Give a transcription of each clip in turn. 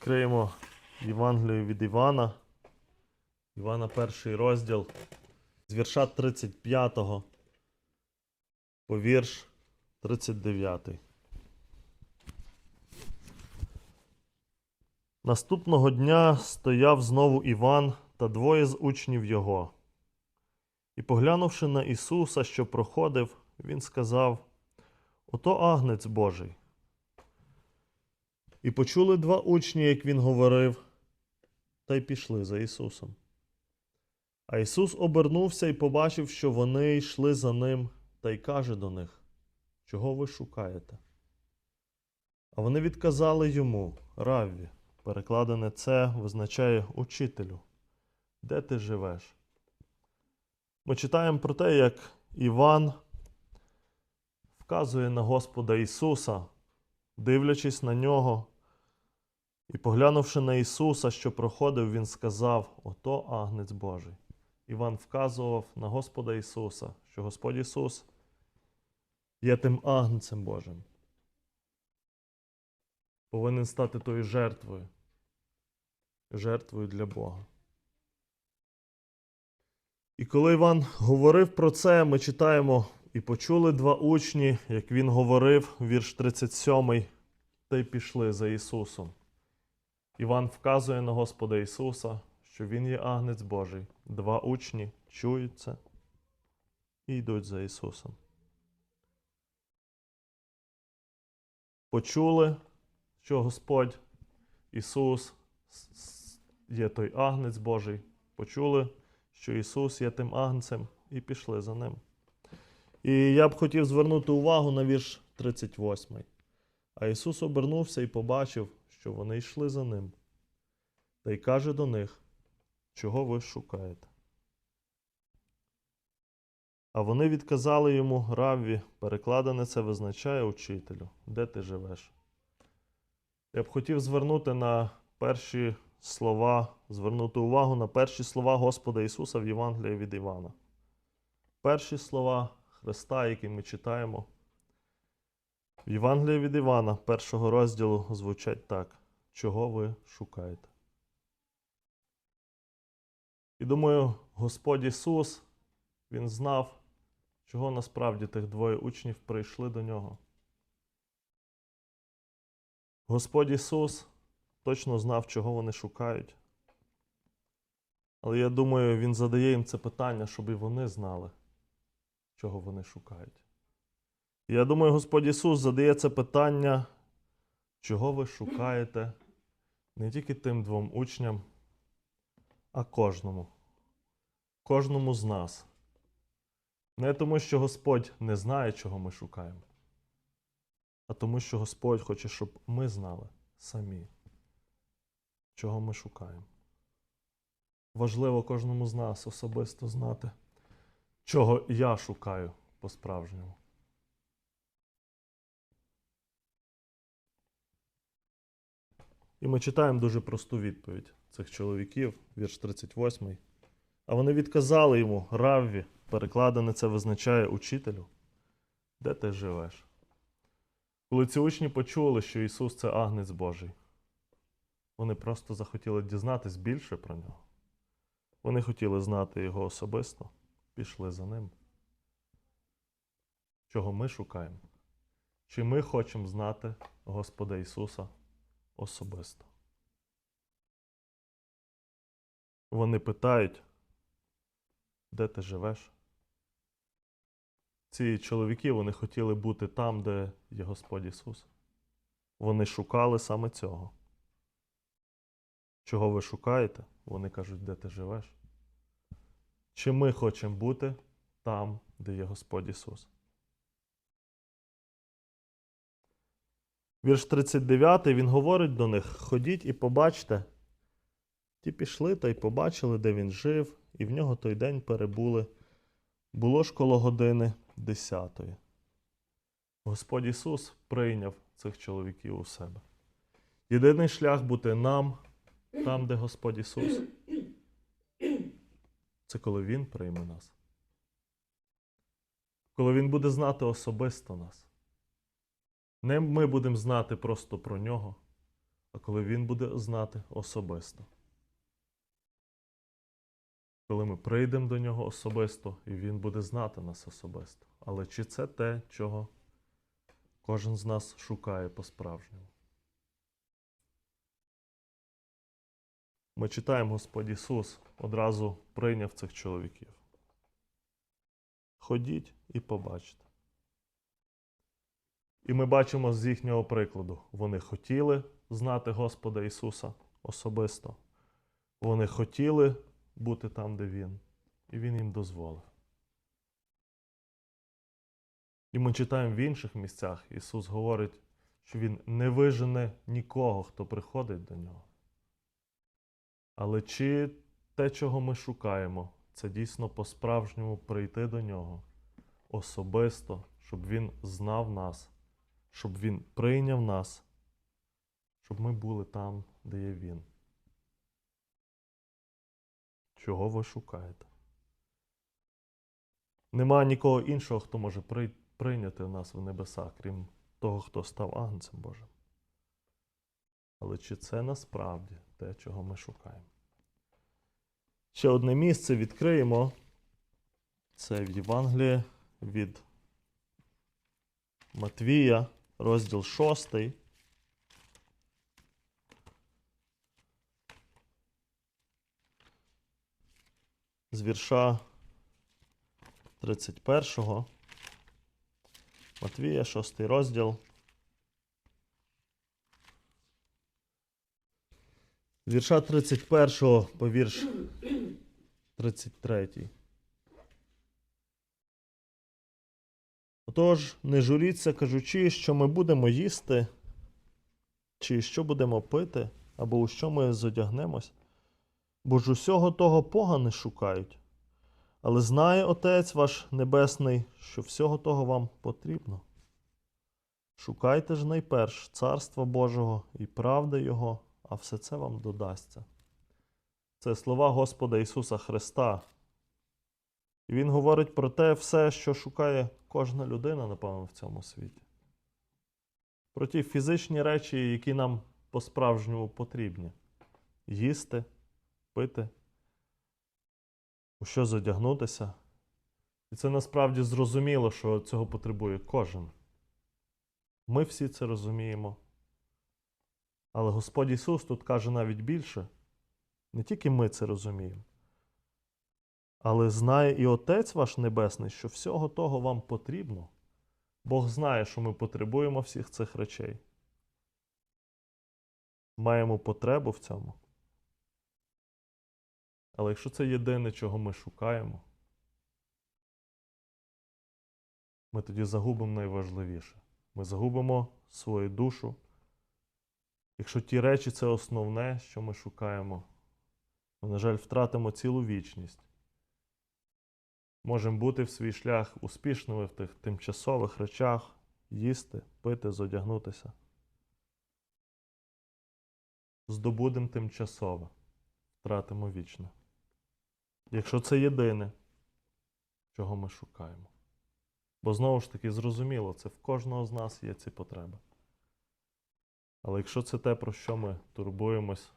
Відкриємо Євангелію від Івана. Івана перший розділ з вірша 35 по вірш 39. Наступного дня стояв знову Іван та двоє з учнів його. І поглянувши на Ісуса, що проходив, він сказав: Ото агнець Божий. І почули два учні, як він говорив, та й пішли за Ісусом. А Ісус обернувся і побачив, що вони йшли за ним, та й каже до них: Чого ви шукаєте? А вони відказали йому, Равві, перекладене це визначає учителю, де ти живеш? Ми читаємо про те, як Іван вказує на Господа Ісуса, дивлячись на нього, і поглянувши на Ісуса, що проходив, Він сказав: Ото агнець Божий. Іван вказував на Господа Ісуса, що Господь Ісус є тим агнцем Божим. Повинен стати тою жертвою, жертвою для Бога. І коли Іван говорив про це, ми читаємо і почули два учні, як він говорив, вірш 37, та й пішли за Ісусом. Іван вказує на Господа Ісуса, що Він є агнець Божий. Два учні чують це і йдуть за Ісусом. Почули, що Господь Ісус є той агнець Божий. Почули, що Ісус є тим агнцем, і пішли за ним. І я б хотів звернути увагу на вірш 38. А Ісус обернувся і побачив, що вони йшли за ним, та й каже до них, чого ви шукаєте. А вони відказали йому Равві, перекладене це визначає учителю, де ти живеш. Я б хотів звернути на перші слова, звернути увагу на перші слова Господа Ісуса в Євангелії від Івана. Перші слова Христа, які ми читаємо в Євангелії від Івана, першого розділу, звучать так: Чого ви шукаєте? І думаю, Господь Ісус, Він знав, чого насправді тих двоє учнів прийшли до нього. Господь Ісус точно знав, чого вони шукають. Але я думаю, Він задає їм це питання, щоб і вони знали, чого вони шукають. Я думаю, Господь Ісус задає це питання, чого ви шукаєте не тільки тим двом учням, а кожному. Кожному з нас. Не тому, що Господь не знає, чого ми шукаємо, а тому, що Господь хоче, щоб ми знали самі, чого ми шукаємо. Важливо кожному з нас особисто знати, чого я шукаю по-справжньому. І ми читаємо дуже просту відповідь цих чоловіків, вірш 38. А вони відказали йому, Равві, перекладене це визначає учителю, де ти живеш? Коли ці учні почули, що Ісус це агнець Божий, вони просто захотіли дізнатись більше про нього. Вони хотіли знати його особисто, пішли за ним. Чого ми шукаємо? Чи ми хочемо знати Господа Ісуса особисто? Вони питають, де ти живеш? Ці чоловіки вони хотіли бути там, де є Господь Ісус. Вони шукали саме цього. Чого ви шукаєте? Вони кажуть, де ти живеш. Чи ми хочемо бути там, де є Господь Ісус? Вірш 39 він говорить до них: ходіть і побачте. Ті пішли та й побачили, де він жив, і в нього той день перебули. Було ж коло години десятої. Господь Ісус прийняв цих чоловіків у себе. Єдиний шлях бути нам, там, де Господь Ісус, це коли Він прийме нас. Коли Він буде знати особисто нас. Не ми будемо знати просто про нього, а коли Він буде знати особисто. Коли ми прийдемо до нього особисто, і Він буде знати нас особисто. Але чи це те, чого кожен з нас шукає по-справжньому? Ми читаємо, Господь Ісус одразу прийняв цих чоловіків. Ходіть і побачите. І ми бачимо з їхнього прикладу. Вони хотіли знати Господа Ісуса особисто. Вони хотіли бути там, де Він, і Він їм дозволив. І ми читаємо в інших місцях, Ісус говорить, що Він не вижене нікого, хто приходить до нього. Але чи те, чого ми шукаємо, це дійсно по-справжньому прийти до нього особисто, щоб Він знав нас, щоб Він прийняв нас, щоб ми були там, де є Він. Чого ви шукаєте? Нема нікого іншого, хто може прийняти нас в небеса, крім того, хто став Агнцем Божим. Але чи це насправді те, чого ми шукаємо? Ще одне місце відкриємо. Це в Євангелії від Матвія, розділ 6. З вірша 31. Матвія, 6 розділ. З вірша 31 по вірш 33. Отож, не журіться, кажучи, що ми будемо їсти, чи що будемо пити, або у що ми зодягнемось, бо ж усього того погани шукають. Але знає Отець ваш Небесний, що всього того вам потрібно. Шукайте ж найперш Царства Божого і правди Його, а все це вам додасться. Це слова Господа Ісуса Христа. І Він говорить про те все, що шукає кожна людина, напевно, в цьому світі. Про ті фізичні речі, які нам по-справжньому потрібні: їсти, пити, у що задягнутися. І це насправді зрозуміло, що цього потребує кожен. Ми всі це розуміємо. Але Господь Ісус тут каже навіть більше. Не тільки ми це розуміємо, але знає і Отець ваш Небесний, що всього того вам потрібно. Бог знає, що ми потребуємо всіх цих речей. Маємо потребу в цьому. Але якщо це єдине, чого ми шукаємо, ми тоді загубимо найважливіше. Ми загубимо свою душу. Якщо ті речі це основне, що ми шукаємо, ми, на жаль, втратимо цілу вічність. Можемо бути в свій шлях успішними в тих тимчасових речах, їсти, пити, зодягнутися. Здобудемо тимчасове, втратимо вічне. Якщо це єдине, чого ми шукаємо. Бо знову ж таки, зрозуміло, це в кожного з нас є ці потреби. Але якщо це те, про що ми турбуємось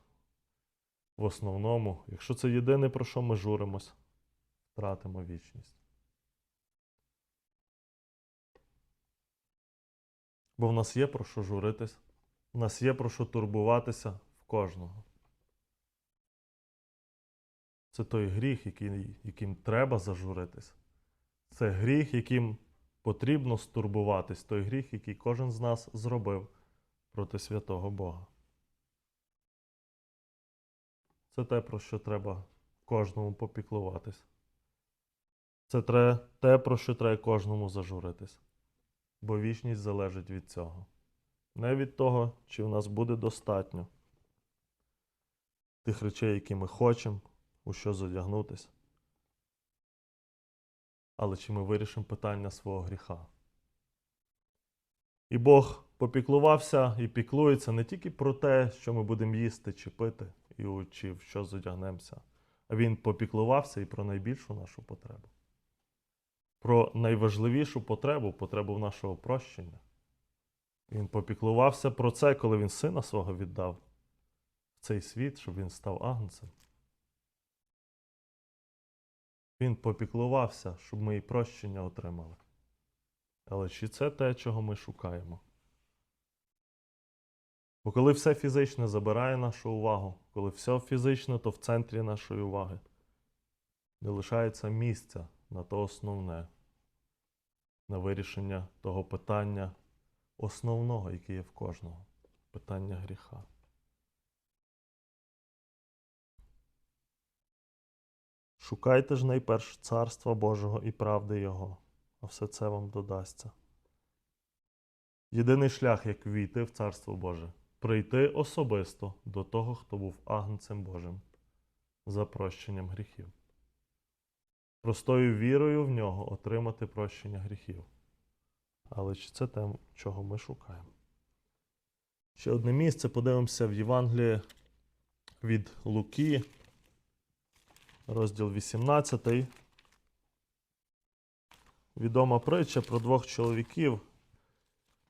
в основному, якщо це єдине, про що ми журимось, втратимо вічність. Бо в нас є про що журитись, в нас є про що турбуватися в кожного. Це той гріх, який, яким треба зажуритись. Це гріх, яким потрібно стурбуватись, той гріх, який кожен з нас зробив проти святого Бога. Це те, про що треба кожному попіклуватись. Це те, про що треба кожному зажуритись. Бо вічність залежить від цього. Не від того, чи в нас буде достатньо тих речей, які ми хочемо, у що задягнутись. Але чи ми вирішимо питання свого гріха? І Бог попіклувався і піклується не тільки про те, що ми будемо їсти чи пити, і чи в що задягнемося, а Він попіклувався і про найбільшу нашу потребу. Про найважливішу потребу, потребу нашого прощення. Він попіклувався про це, коли він сина свого віддав в цей світ, щоб він став агнцем. Він попіклувався, щоб ми і прощення отримали. Але чи це те, чого ми шукаємо? Бо коли все фізичне забирає нашу увагу, коли все фізичне, то в центрі нашої уваги не лишається місця на то основне, на вирішення того питання основного, яке є в кожного питання гріха. Шукайте ж найперш царства Божого і правди Його, а все це вам додасться. Єдиний шлях, як війти в Царство Боже, прийти особисто до того, хто був агнцем Божим за прощенням гріхів. Простою вірою в нього отримати прощення гріхів. Але чи це те, чого ми шукаємо? Ще одне місце подивимося в Євангелії від Луки, розділ 18. Відома притча про двох чоловіків.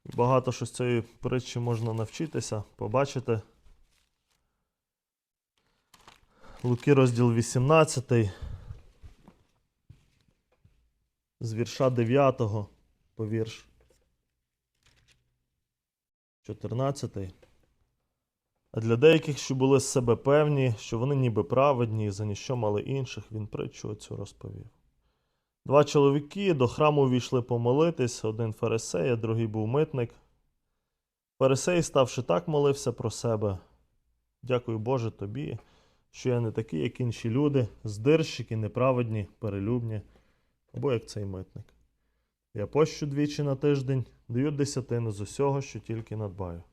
Багато що з цієї притчі можна навчитися, побачити. Луки, розділ 18. З вірша 9 по вірш 14. А для деяких, що були з себе певні, що вони ніби праведні і за ніщо мали інших, він притчу цю розповів. Два чоловіки до храму увійшли помолитись, один фарисей, а другий був митник. Фарисей, ставши так, молився про себе. Дякую Боже тобі, що я не такий, як інші люди, здирщики, неправедні, перелюбні, або як цей митник. Я пощу двічі на тиждень, даю десятину з усього, що тільки надбаю.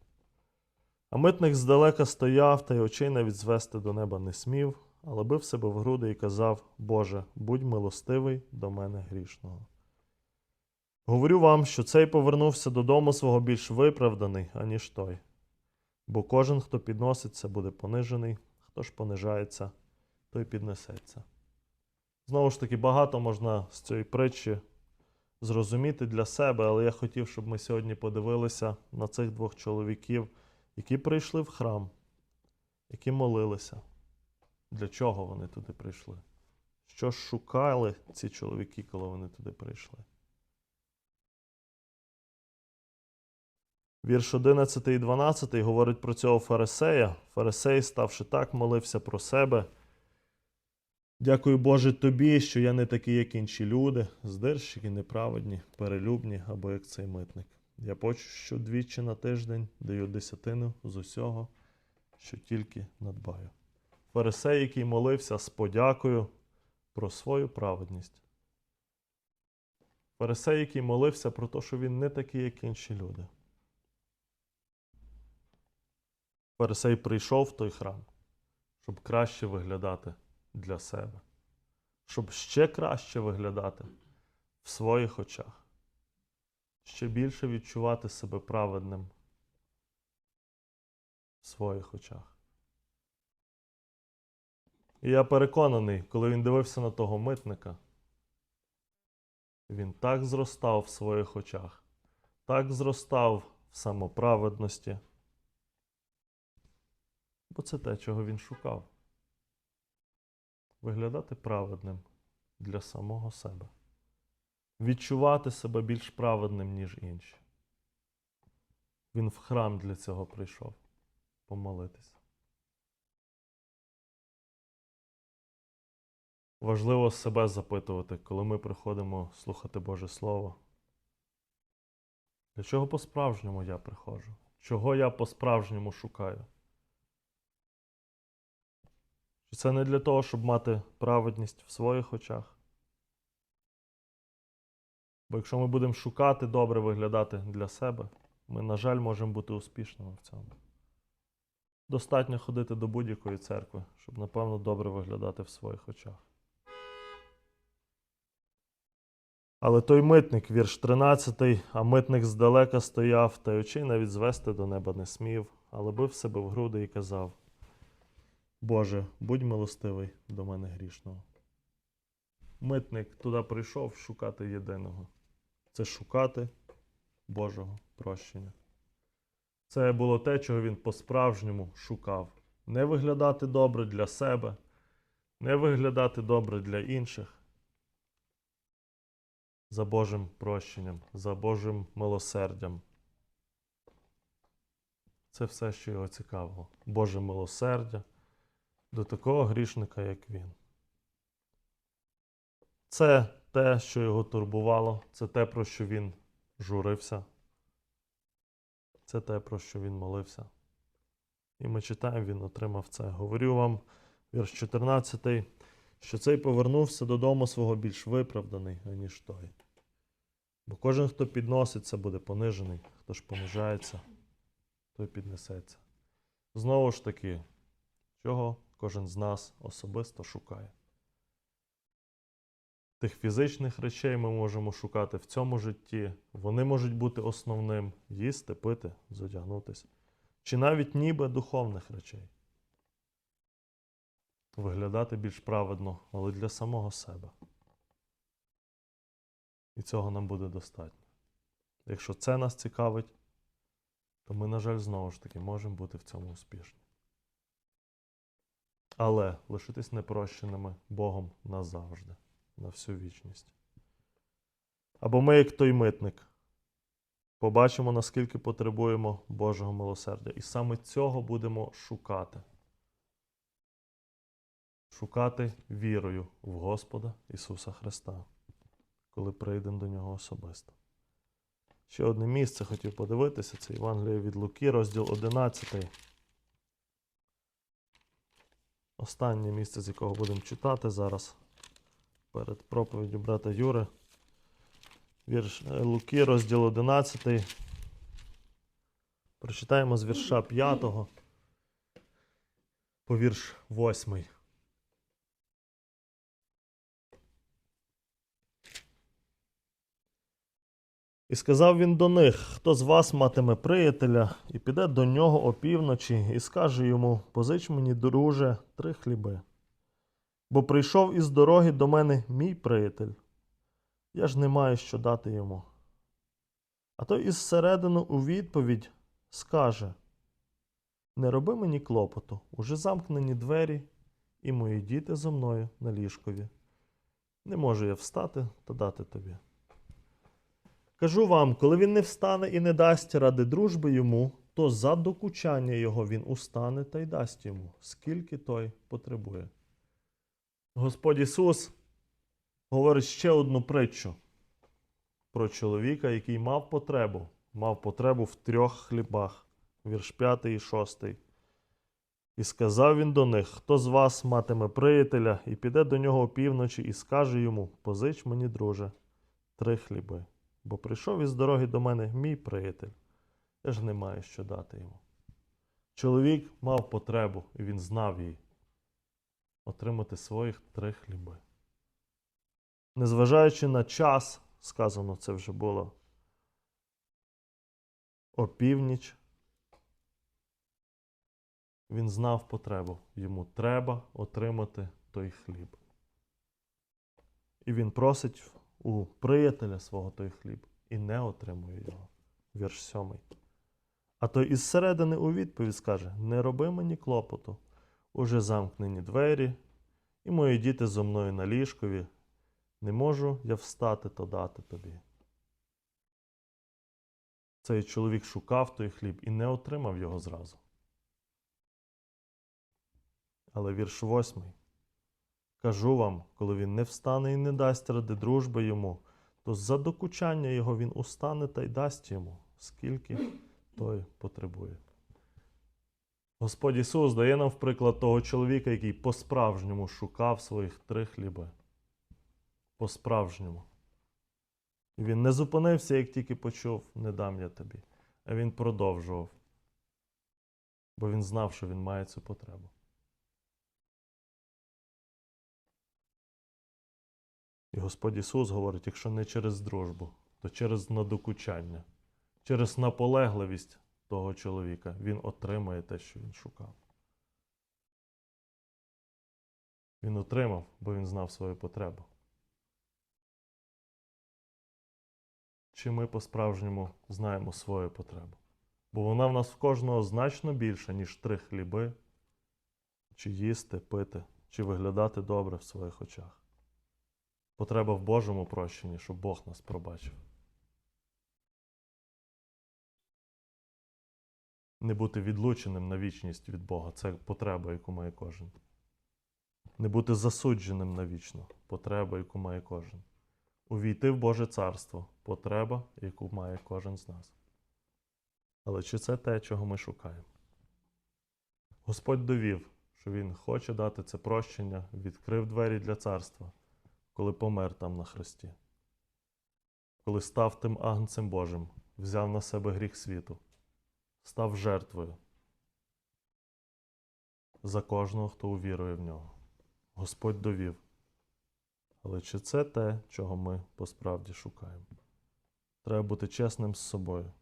А митник здалека стояв та й очей навіть звести до неба не смів, але бив себе в груди і казав: Боже, будь милостивий до мене грішного. Говорю вам, що цей повернувся додому свого більш виправданий, аніж той. Бо кожен, хто підноситься, буде понижений, хто ж понижається, той піднесеться. Знову ж таки, багато можна з цієї притчі зрозуміти для себе, але я хотів, щоб ми сьогодні подивилися на цих двох чоловіків, які прийшли в храм, які молилися. Для чого вони туди прийшли? Що шукали ці чоловіки, коли вони туди прийшли? Вірш 11 і 12 говорить про цього фарисея. Фарисей, ставши так, молився про себе. Дякую Боже тобі, що я не такий, як інші люди, здирщики, неправедні, перелюбні або як цей митник. Я почу, що двічі на тиждень даю десятину з усього, що тільки надбаю. Фарисей, який молився з подякою про свою праведність. Фарисей, який молився про те, що він не такий, як інші люди. Фарисей прийшов в той храм, щоб краще виглядати для себе, щоб ще краще виглядати в своїх очах, ще більше відчувати себе праведним в своїх очах. І я переконаний, коли він дивився на того митника, він так зростав в своїх очах, так зростав в самоправедності, бо це те, чого він шукав. Виглядати праведним для самого себе, відчувати себе більш праведним, ніж інші. Він в храм для цього прийшов помолитися. Важливо себе запитувати, коли ми приходимо слухати Боже Слово. Для чого по-справжньому я приходжу? Чого я по-справжньому шукаю? Чи це не для того, щоб мати праведність в своїх очах? Бо якщо ми будемо шукати добре виглядати для себе, ми, на жаль, можемо бути успішними в цьому. Достатньо ходити до будь-якої церкви, щоб, напевно, добре виглядати в своїх очах. Але той митник, вірш 13, а митник здалека стояв, та очей навіть звести до неба не смів, але бив себе в груди і казав: Боже, будь милостивий до мене грішного. Митник туди прийшов шукати єдиного. Це шукати Божого прощення. Це було те, чого він по-справжньому шукав. Не виглядати добре для себе, не виглядати добре для інших. За Божим прощенням, за Божим милосердям. Це все, що його цікавило. Боже милосердя до такого грішника, як він. Це те, що його турбувало, це те, про що він журився. Це те, про що він молився. І ми читаємо, він отримав це. Говорю вам, вірш 14, що цей повернувся додому свого більш виправданий, аніж той. Бо кожен, хто підноситься, буде понижений, хто ж понижається, той піднесеться. Знову ж таки, чого кожен з нас особисто шукає. Тих фізичних речей ми можемо шукати в цьому житті. Вони можуть бути основним їсти, пити, зодягнутися. Чи навіть ніби духовних речей. Виглядати більш праведно, але для самого себе. І цього нам буде достатньо. Якщо це нас цікавить, то ми, на жаль, знову ж таки можемо бути в цьому успішні. Але лишитись непрощеними Богом назавжди, на всю вічність. Або ми, як той митник, побачимо, наскільки потребуємо Божого милосердя. І саме цього будемо шукати. Шукати вірою в Господа Ісуса Христа, коли прийдемо до Нього особисто. Ще одне місце хотів подивитися, це Євангеліє від Луки, розділ 11. Останнє місце, з якого будемо читати зараз перед проповіддю брата Юри. Вірш е, Луки, розділ 11. Прочитаємо з вірша 5 по вірш 8. І сказав він до них: хто з вас матиме приятеля, і піде до нього опівночі, і скаже йому: Позич мені, друже, три хліби. Бо прийшов із дороги до мене мій приятель, я ж не маю що дати йому. А той із середину у відповідь скаже: Не роби мені клопоту, уже замкнені двері, і мої діти зо мною на ліжкові. Не можу я встати та дати тобі. Кажу вам, коли він не встане і не дасть ради дружби йому, то за докучання його він устане та й дасть йому, скільки той потребує. Господь Ісус говорить ще одну притчу про чоловіка, який мав потребу, мав потребу в трьох хлібах, вірш 5 і 6. І сказав він до них: Хто з вас матиме приятеля, і піде до нього опівночі, і скаже йому: Позич мені, друже, три хліби. Бо прийшов із дороги до мене мій приятель. Я ж не маю що дати йому. Чоловік мав потребу, і він знав її отримати своїх три хліби. Незважаючи на час, сказано це вже було опівніч, він знав потребу. Йому треба отримати той хліб. І він просить у приятеля свого той хліб і не отримує його. Вірш сьомий. А той із середини у відповідь скаже: Не роби мені клопоту, уже замкнені двері, і мої діти зо мною на ліжкові. Не можу я встати то дати тобі. Цей чоловік шукав той хліб і не отримав його зразу. Але вірш восьмий. Кажу вам, коли він не встане і не дасть ради дружби йому, то за докучання його він устане та й дасть йому, скільки той потребує. Господь Ісус дає нам в приклад того чоловіка, який по-справжньому шукав своїх три хліби. По-справжньому. І він не зупинився, як тільки почув, не дам я тобі. А він продовжував, бо він знав, що він має цю потребу. І Господь Ісус говорить, якщо не через дружбу, то через надокучання, через наполегливість того чоловіка він отримає те, що він шукав. Він отримав, бо він знав свою потребу. Чи ми по-справжньому знаємо свою потребу? Бо вона в нас в кожного значно більша, ніж три хліби, чи їсти, пити, чи виглядати добре в своїх очах. Потреба в Божому прощенні, щоб Бог нас пробачив. Не бути відлученим на вічність від Бога це потреба, яку має кожен. Не бути засудженим навічно потреба, яку має кожен. Увійти в Боже царство потреба, яку має кожен з нас. Але чи це те, чого ми шукаємо? Господь довів, що Він хоче дати це прощення, відкрив двері для царства, коли помер там на хресті, коли став тим агнцем Божим, взяв на себе гріх світу, став жертвою за кожного, хто увірує в нього. Господь довів. Але чи це те, чого ми посправді шукаємо? Треба бути чесним з собою.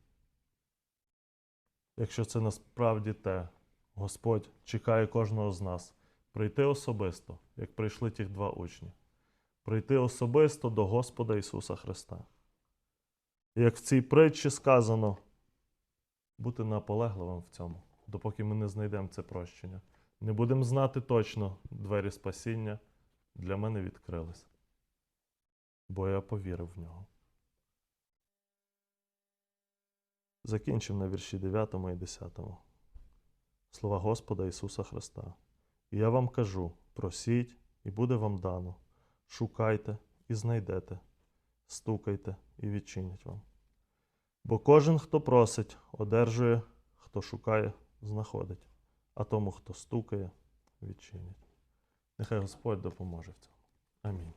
Якщо це насправді те, Господь чекає кожного з нас прийти особисто, як прийшли ті два учні, прийти особисто до Господа Ісуса Христа. Як в цій притчі сказано, бути наполегливим в цьому, допоки ми не знайдемо це прощення. Не будемо знати точно двері спасіння для мене відкрились, бо я повірив в нього. Закінчив на вірші 9 і 10. Слова Господа Ісуса Христа. І я вам кажу: просіть, і буде вам дано, шукайте і знайдете, стукайте і відчинять вам. Бо кожен, хто просить, одержує, хто шукає, знаходить, а тому, хто стукає, відчинять. Нехай Господь допоможе в цьому. Амінь.